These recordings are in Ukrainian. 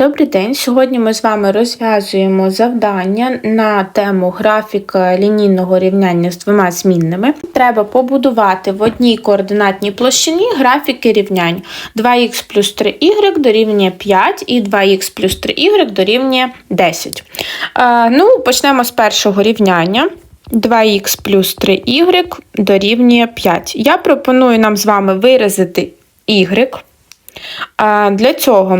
Добрий день! Сьогодні ми з вами розв'язуємо завдання на тему графіка лінійного рівняння з двома змінними. Треба побудувати в одній координатній площині графіки рівнянь 2х плюс 3y дорівнює 5 і 2х плюс 3y дорівнює 10. Е, ну, Почнемо з першого рівняння. 2х плюс 3y дорівнює 5. Я пропоную нам з вами виразити y. Е, Для цього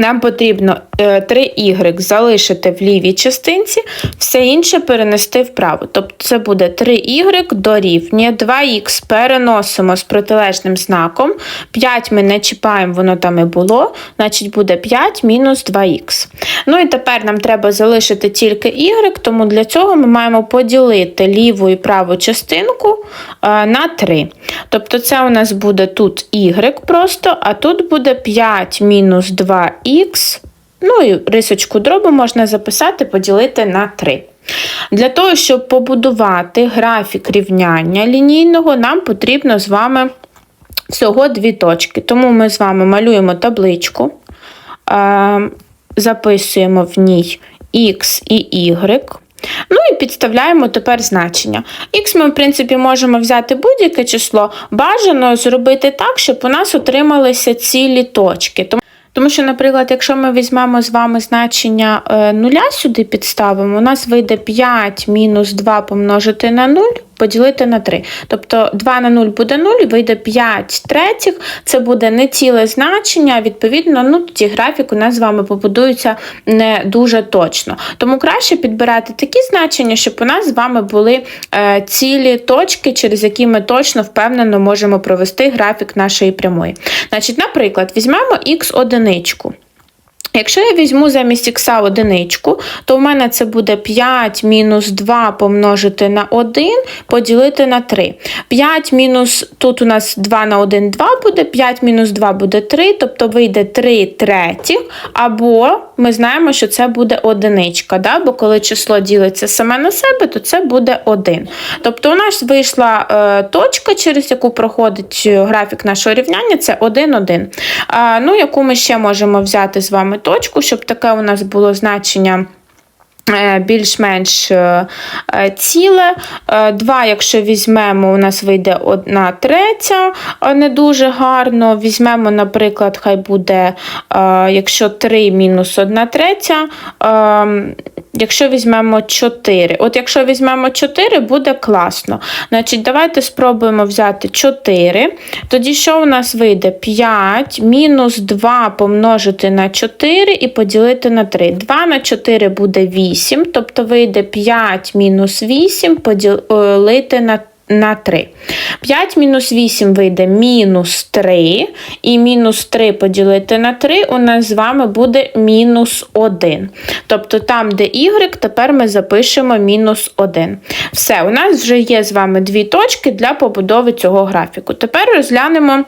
нам потрібно 3y залишити в лівій частинці, все інше перенести вправо. Тобто це буде 3y дорівнює 2х переносимо з протилежним знаком. 5 ми не чіпаємо, воно там і було, значить буде 5 мінус 2х. Ну і тепер нам треба залишити тільки y, тому для цього ми маємо поділити ліву і праву частинку е, на 3. Тобто це у нас буде тут y просто, а тут буде 5 мінус 2х. Ну і рисочку дробу можна записати, поділити на 3. Для того, щоб побудувати графік рівняння лінійного, нам потрібно з вами всього дві точки. Тому ми з вами малюємо табличку, записуємо в ній x і y. Ну і підставляємо тепер значення. Х ми, в принципі, можемо взяти будь-яке число, бажано зробити так, щоб у нас отрималися цілі точки. Тому що, наприклад, якщо ми візьмемо з вами значення е, нуля сюди підставимо, у нас вийде 5 мінус 2 помножити на 0 поділити на 3. Тобто 2 на 0 буде 0, вийде 5 третіх, це буде не ціле значення, відповідно, ну, ті графік у нас з вами побудуються не дуже точно. Тому краще підбирати такі значення, щоб у нас з вами були е, цілі точки, через які ми точно впевнено можемо провести графік нашої прямої. Значить, Наприклад, візьмемо х одиничку. Якщо я візьму замість х одиничку, то в мене це буде 5 мінус 2 помножити на 1 поділити на 3. 5 мінус, тут у нас 2 на 1 2 буде, 5 мінус 2 буде 3, тобто вийде 3 третіх, або ми знаємо, що це буде одиничка, да? бо коли число ділиться саме на себе, то це буде 1. Тобто у нас вийшла е, точка, через яку проходить е, графік нашого рівняння, це 1, 1. Е, ну, яку ми ще можемо взяти з вами точку, щоб таке у нас було значення. Е, більш-менш е, е, ціле. Два, якщо візьмемо, у нас вийде одна третя, не дуже гарно. Візьмемо, наприклад, хай буде, якщо 3 мінус 1 третя, якщо візьмемо 4. От якщо візьмемо 4, буде класно. Значить, Давайте спробуємо взяти 4. Тоді що у нас вийде? 5 мінус 2 помножити на 4 і поділити на 3. 2 на 4 буде 8, тобто вийде 5 мінус 8 поділити на 3 на 3. 5 мінус 8 вийде мінус 3, і мінус 3 поділити на 3 у нас з вами буде мінус 1. Тобто там, де y, тепер ми запишемо мінус 1. Все, у нас вже є з вами дві точки для побудови цього графіку. Тепер розглянемо.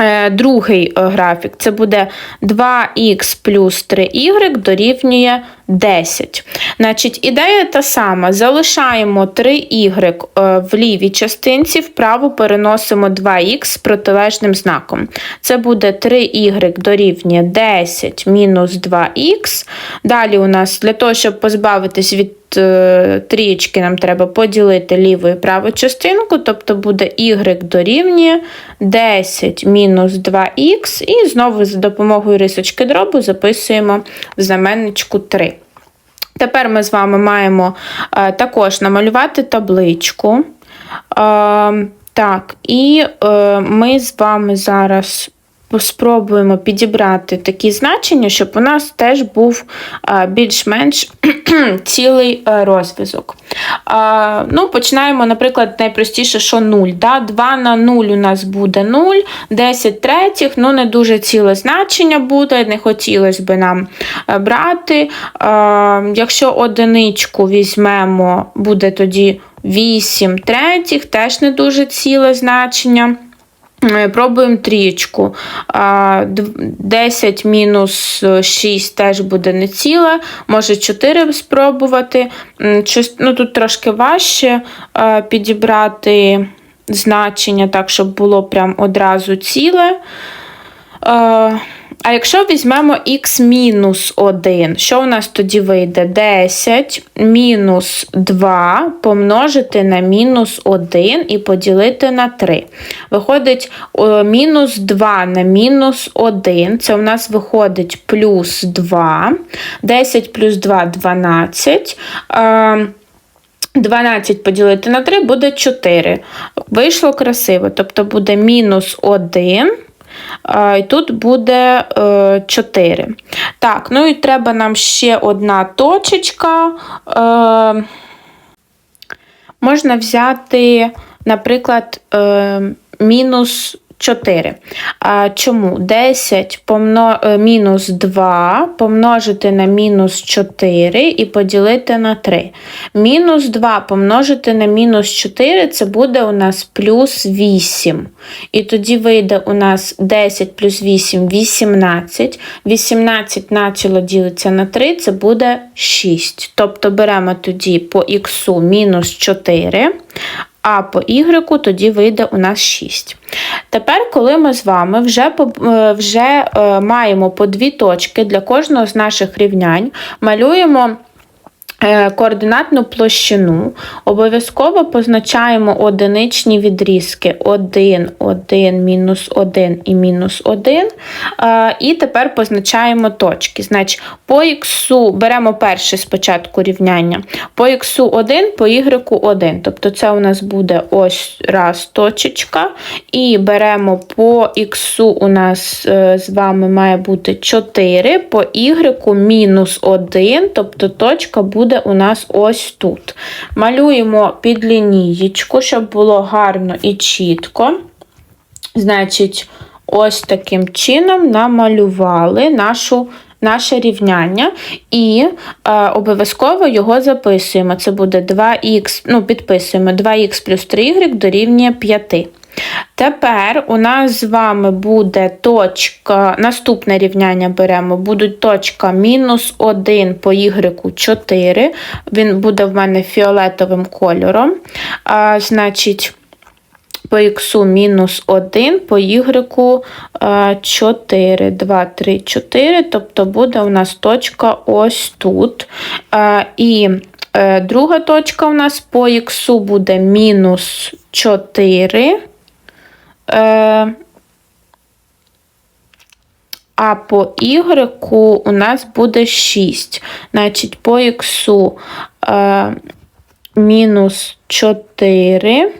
Е, другий е, графік це буде 2х плюс 3y дорівнює 10. Значить, Ідея та сама: залишаємо 3y е, в лівій частинці, вправо переносимо 2х з протилежним знаком. Це буде 3y дорівнює 10 мінус 2х. Далі у нас для того, щоб позбавитись від трієчки, нам треба поділити ліву і праву частинку, тобто буде y дорівнює 10 мінус 2х, і знову за допомогою рисочки дробу записуємо в знаменничку 3. Тепер ми з вами маємо е, також намалювати табличку. Е, так, і е, ми з вами зараз спробуємо підібрати такі значення, щоб у нас теж був більш-менш цілий розв'язок. Ну, Починаємо, наприклад, найпростіше, що 0. Да? 2 на 0 у нас буде 0, 10 третіх, ну не дуже ціле значення буде, не хотілося б нам е, брати. Якщо одиничку візьмемо, буде тоді 8 третіх, теж не дуже ціле значення. Е, пробуємо трієчку. 10 мінус 6 теж буде не ціле, може 4 спробувати. Ну, Тут трошки важче е, підібрати значення, так, щоб було прям одразу ціле. А якщо візьмемо х мінус 1, що у нас тоді вийде? 10 мінус 2 помножити на мінус 1 і поділити на 3. Виходить мінус 2 на мінус 1, це у нас виходить плюс 2. 10 плюс 2 12. 12 поділити на 3 буде 4. Вийшло красиво, тобто буде мінус 1. І тут буде 4. Е, так, ну і треба нам ще одна точечка. Е, можна взяти, наприклад, е, мінус 4. А, Чому? 10 помно... Е, мінус 2 помножити на мінус 4 і поділити на 3. Мінус 2 помножити на мінус 4 це буде у нас плюс 8. І тоді вийде у нас 10 плюс 8 18. 18 начало ділиться на 3, це буде 6. Тобто беремо тоді по х мінус 4 а по y тоді вийде у нас 6. Тепер, коли ми з вами вже е, вже е, маємо по дві точки для кожного з наших рівнянь, малюємо координатну площину обов'язково позначаємо одиничні відрізки 1, 1, мінус 1 і мінус 1. Е, і тепер позначаємо точки. Значить, по х беремо перше спочатку рівняння. По х 1, по y 1. Тобто це у нас буде ось раз точечка. І беремо по х у нас е, з вами має бути 4, по y мінус 1, тобто точка буде буде у нас ось тут. Малюємо під лінієчку, щоб було гарно і чітко. Значить, ось таким чином намалювали нашу. Наше рівняння, і е, обов'язково його записуємо. Це буде 2х, ну, підписуємо 2х плюс 3y дорівнює 5. Тепер у нас з вами буде точка, наступне рівняння беремо, буде точка мінус 1 по y 4. Він буде в мене фіолетовим кольором. А, Значить, по х мінус 1, по y 4, 2, 3, 4, тобто буде у нас точка ось тут. І е, друга точка у нас по х буде мінус 4. Е, а по Y у нас буде 6. Значить, по Х е, мінус 4,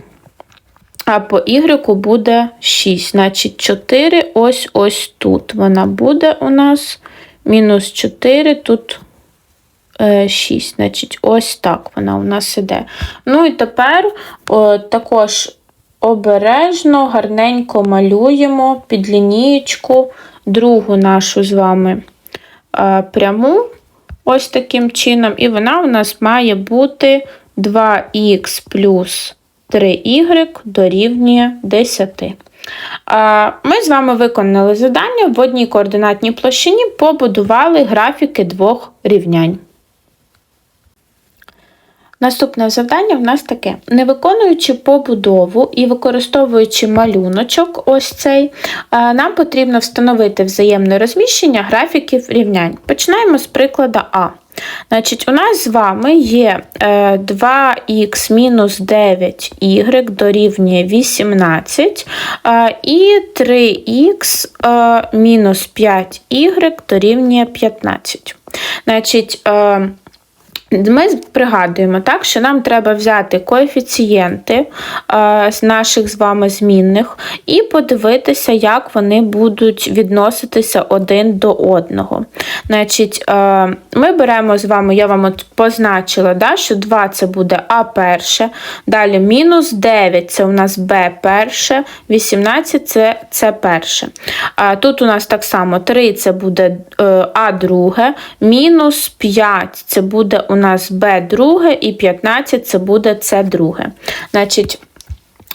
а по Y буде 6. Значить, 4 ось ось тут. Вона буде у нас мінус 4, тут 6. Е, Значить, ось так вона у нас іде. Ну і тепер о, також обережно, гарненько малюємо під лінієчку другу нашу з вами пряму, ось таким чином, і вона у нас має бути 2х плюс 3y дорівнює 10. Ми з вами виконали завдання в одній координатній площині, побудували графіки двох рівнянь. Наступне завдання в нас таке: не виконуючи побудову і використовуючи малюночок, ось цей, нам потрібно встановити взаємне розміщення графіків рівнянь. Починаємо з прикладу А. Значить, У нас з вами є 2х мінус 9y дорівнює 18 і 3х мінус 5y дорівнює 15. Значить, е, ми пригадуємо, так, що нам треба взяти коефіцієнти е, з наших з вами змінних і подивитися, як вони будуть відноситися один до одного. Значить, е, Ми беремо з вами, я вам от позначила, да, що 2 це буде А перше, далі мінус 9 це у нас Б перше, 18 це С перше. Тут у нас так само 3 це буде е, А друге, мінус 5 це буде у нас Б друге і 15 це буде С друге. Значить,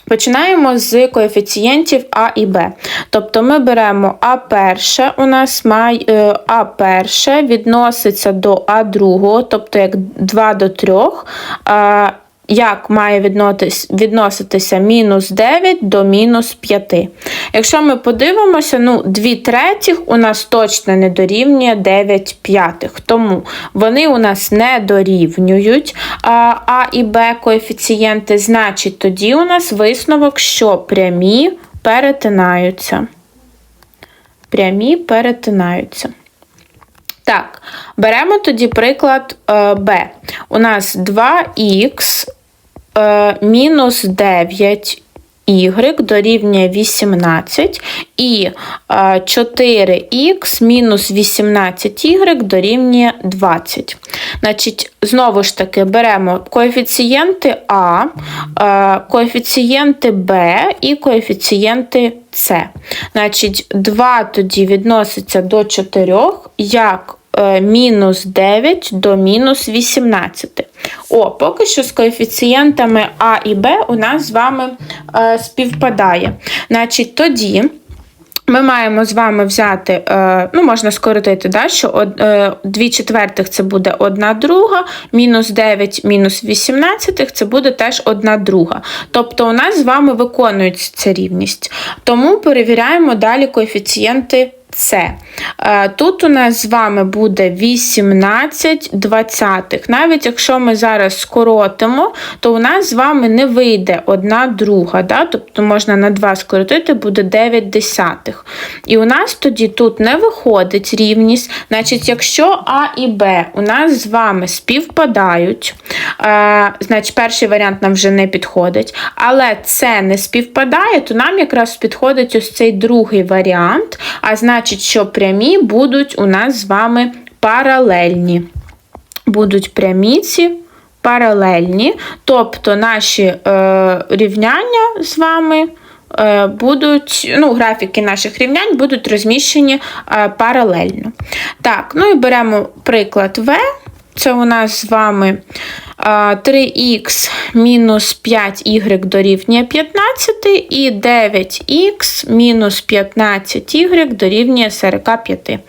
Починаємо з коефіцієнтів А і Б. Тобто ми беремо А перше, у нас має е, А перше відноситься до А другого, тобто як 2 до 3. Як має відноситися мінус 9 до мінус 5. Якщо ми подивимося, ну, 2 третіх у нас точно не дорівнює 9 п'ятих. Тому вони у нас не дорівнюють а, а і Б коефіцієнти, значить, тоді у нас висновок, що прямі перетинаються. Прямі перетинаються. Так, беремо тоді приклад е, Б. У нас 2х е, мінус 9 y дорівнює 18 і е, 4х мінус 18y дорівнює 20. Значить, знову ж таки, беремо коефіцієнти А, е, коефіцієнти Б і коефіцієнти С. Значить, 2 тоді відноситься до 4, як е, мінус 9 до мінус 18. О, поки що з коефіцієнтами А і Б у нас з вами е, співпадає. Значить, тоді. Ми маємо з вами взяти, е, ну, можна скоротити, да, що 2 четвертих це буде 1 друга, мінус 9, мінус 18 це буде теж 1 друга. Тобто у нас з вами виконується ця рівність. Тому перевіряємо далі коефіцієнти С. Е, Тут у нас з вами буде 18 двадцятих. Навіть якщо ми зараз скоротимо, то у нас з вами не вийде одна друга. Да? Тобто можна на 2 скоротити, буде 9 десятих. І у нас тоді тут не виходить рівність. Значить, якщо А і Б у нас з вами співпадають, е, значить перший варіант нам вже не підходить. Але це не співпадає, то нам якраз підходить ось цей другий варіант. А значить, що прямі будуть у нас з вами паралельні. Будуть прямі ці паралельні, тобто наші е, рівняння з вами. е, Будуть, ну, графіки наших рівнянь будуть розміщені е, паралельно. Так, ну і беремо приклад В. Це у нас з вами 3х мінус 5y дорівнює 15 і 9х мінус 15y дорівнює 45.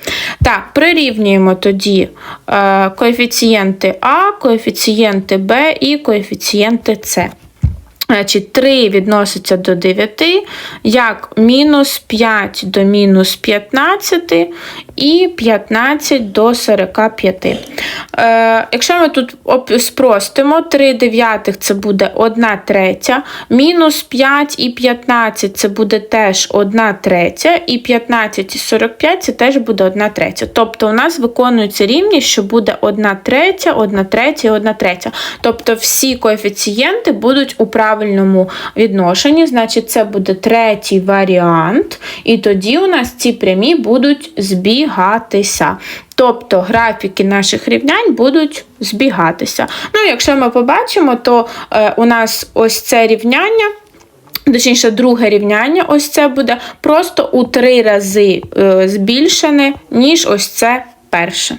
Так, прирівнюємо тоді е, коефіцієнти А, коефіцієнти Б і коефіцієнти С. Значить, 3 відноситься до 9, як мінус 5 до мінус 15 і 15 до 45. Е, Якщо ми тут спростимо, 3 дев'ятих це буде 1 третя, мінус 5 і 15 це буде теж 1 третя, і 15 і 45 це теж буде 1 третя. Тобто у нас виконується рівність, що буде 1 третя, 1 третя і 1 третя. Тобто всі коефіцієнти будуть у правильному відношенні, значить, це буде третій варіант, і тоді у нас ці прямі будуть збігатися. Тобто графіки наших рівнянь будуть збігатися. Ну, якщо ми побачимо, то е, у нас ось це рівняння. Точніше, друге рівняння, ось це буде просто у три рази е, збільшене, ніж ось це перше.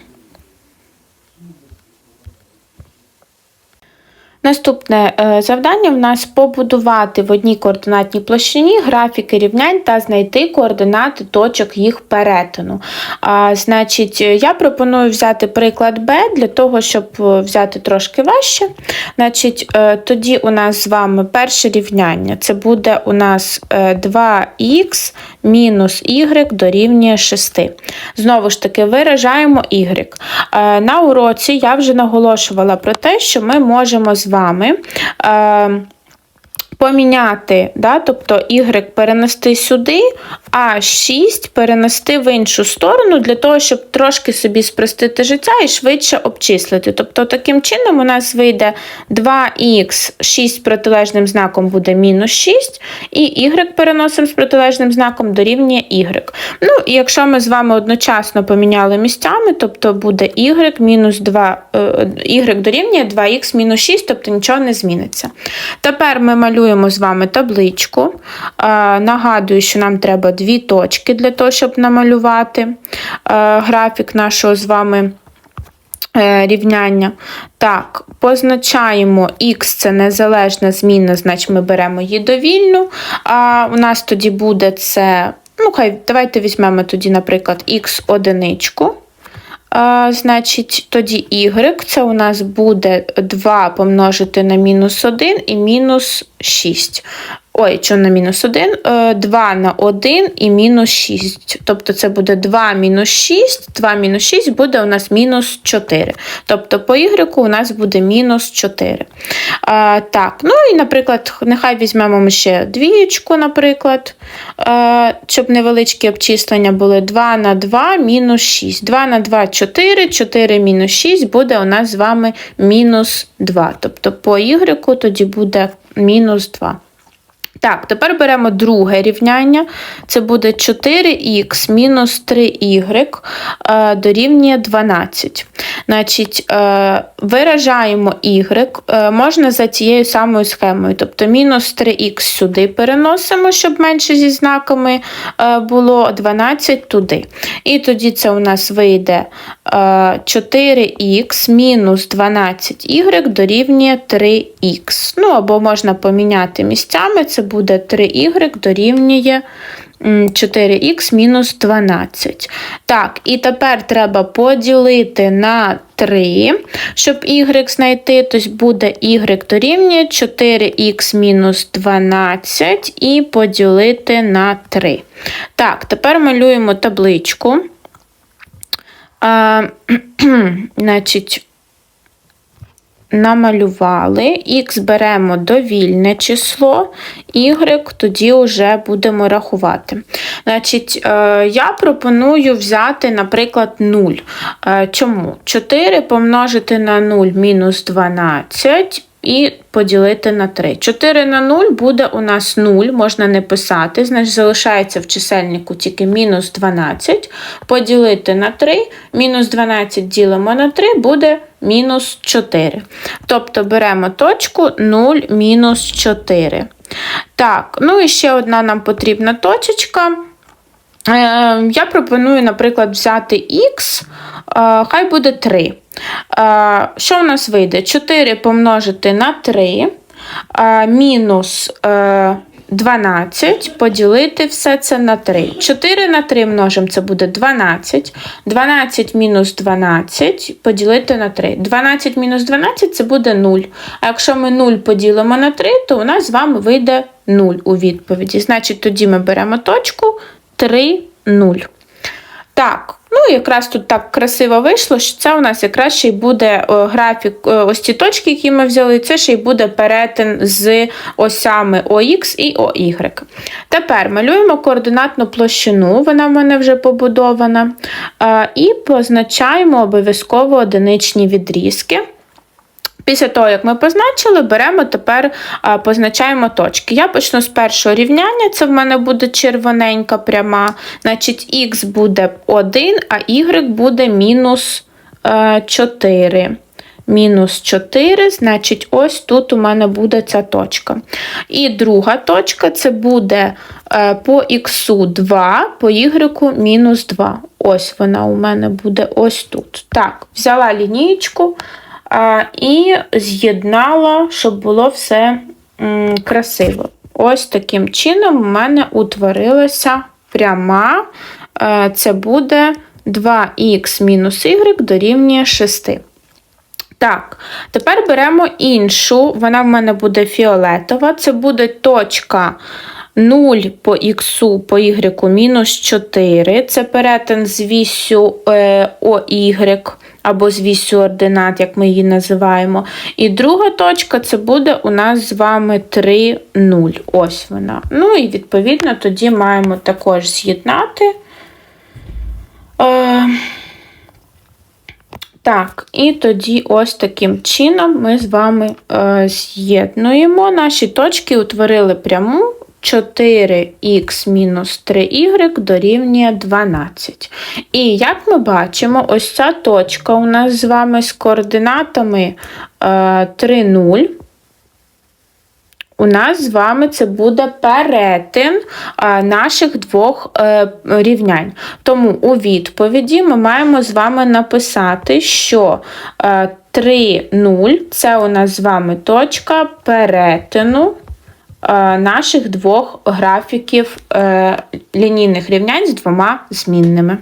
Наступне е, завдання в нас побудувати в одній координатній площині графіки рівнянь та знайти координати точок їх перетину. А, Значить, я пропоную взяти приклад Б для того, щоб е, взяти трошки важче. Значить, е, Тоді у нас з вами перше рівняння. Це буде у нас 2х мінус y дорівнює 6. Знову ж таки, виражаємо y. На уроці я вже наголошувала про те, що ми можемо з вами. Е, Поміняти, да, тобто y перенести сюди, а 6 перенести в іншу сторону, для того, щоб трошки собі спростити життя і швидше обчислити. Тобто, таким чином, у нас вийде 2х, 6 протилежним знаком буде мінус 6, і y переносимо з протилежним знаком дорівнює y. Ну, і якщо ми з вами одночасно поміняли місцями, тобто буде y мінус 2, y дорівнює 2х мінус 6, тобто нічого не зміниться. Тепер ми малюємо з вами табличку. Нагадую, що нам треба дві точки для того, щоб намалювати графік нашого з вами. Е, рівняння. Так, позначаємо Х це незалежна зміна, значить ми беремо її довільну. А у нас тоді буде це, ну, хай, давайте візьмемо тоді, наприклад, Х одиничку. А, значить, тоді y це у нас буде 2 помножити на мінус 1 і мінус 6. Ой, що на мінус 1? 2 на 1 і мінус 6. Тобто це буде 2 мінус 6, 2 мінус 6 буде у нас мінус 4. Тобто по y у нас буде мінус 4. А, Так, ну і, наприклад, нехай візьмемо ми ще двієчку, наприклад, а, щоб невеличкі обчислення були 2 на 2 мінус 6. 2 на 2 4, 4 мінус 6 буде у нас з вами мінус 2. Тобто по y тоді буде мінус 2. Так, тепер беремо друге рівняння. Це буде 4х мінус 3y е, дорівнює 12. Значить, е, виражаємо y, е, можна за цією самою схемою. Тобто мінус 3х сюди переносимо, щоб менше зі знаками було 12 туди. І тоді це у нас вийде 4х мінус 12y дорівнює 3х. Ну, або можна поміняти місцями. Це буде 3y дорівнює 4х мінус 12. Так, і тепер треба поділити на 3, щоб y знайти, тобто буде y дорівнює 4х мінус 12 і поділити на 3. Так, тепер малюємо табличку. А, Значить, намалювали, х беремо довільне число, y тоді вже будемо рахувати. Значить, е, Я пропоную взяти, наприклад, 0. Е, чому? 4 помножити на 0 мінус 12 і поділити на 3. 4 на 0 буде у нас 0, можна не писати, значить залишається в чисельнику тільки мінус 12. Поділити на 3, мінус 12 ділимо на 3, буде мінус 4. Тобто беремо точку 0 мінус 4. Так, ну і ще одна нам потрібна точечка. Е, я пропоную, наприклад, взяти х, хай буде 3. Е, що у нас вийде? 4 помножити на 3, мінус 12, поділити все це на 3. 4 на 3 множимо, це буде 12. 12 мінус 12 поділити на 3. 12 мінус 12 це буде 0. А якщо ми 0 поділимо на 3, то у нас з вами вийде 0 у відповіді. Значить, тоді ми беремо точку 3, 0. Так, ну якраз тут так красиво вийшло, що це у нас якраз ще й буде графік, ось ці точки, які ми взяли, це ще й буде перетин з осями ОХ і OY. Тепер малюємо координатну площину, вона в мене вже побудована. І позначаємо обов'язково одиничні відрізки. Після того, як ми позначили, беремо тепер позначаємо точки. Я почну з першого рівняння, це в мене буде червоненька пряма. Значить, х буде 1, а y буде мінус 4. Е, мінус 4, значить, ось тут у мене буде ця точка. І друга точка це буде е, по х 2, по y мінус 2. Ось вона у мене буде ось тут. Так, взяла лінійку і з'єднала, щоб було все красиво. Ось таким чином у мене утворилася пряма, е, це буде 2х мінус y дорівнює 6. Так, тепер беремо іншу, вона в мене буде фіолетова, це буде точка 0 по х по y мінус 4. Це перетин з вісю е, або з вісю ординат, як ми її називаємо. І друга точка це буде у нас з вами 3, 0. Ось вона. Ну і відповідно тоді маємо також з'єднати. Е, так, і тоді ось таким чином ми з вами е, з'єднуємо. Наші точки утворили пряму. 4х мінус 3y дорівнює 12. І як ми бачимо, ось ця точка у нас з вами з координатами 3, 0. У нас з вами це буде перетин наших двох е, рівнянь. Тому у відповіді ми маємо з вами написати, що 3, е, 0 це у нас з вами точка перетину Е, наших двох графіків е, лінійних рівнянь з двома змінними.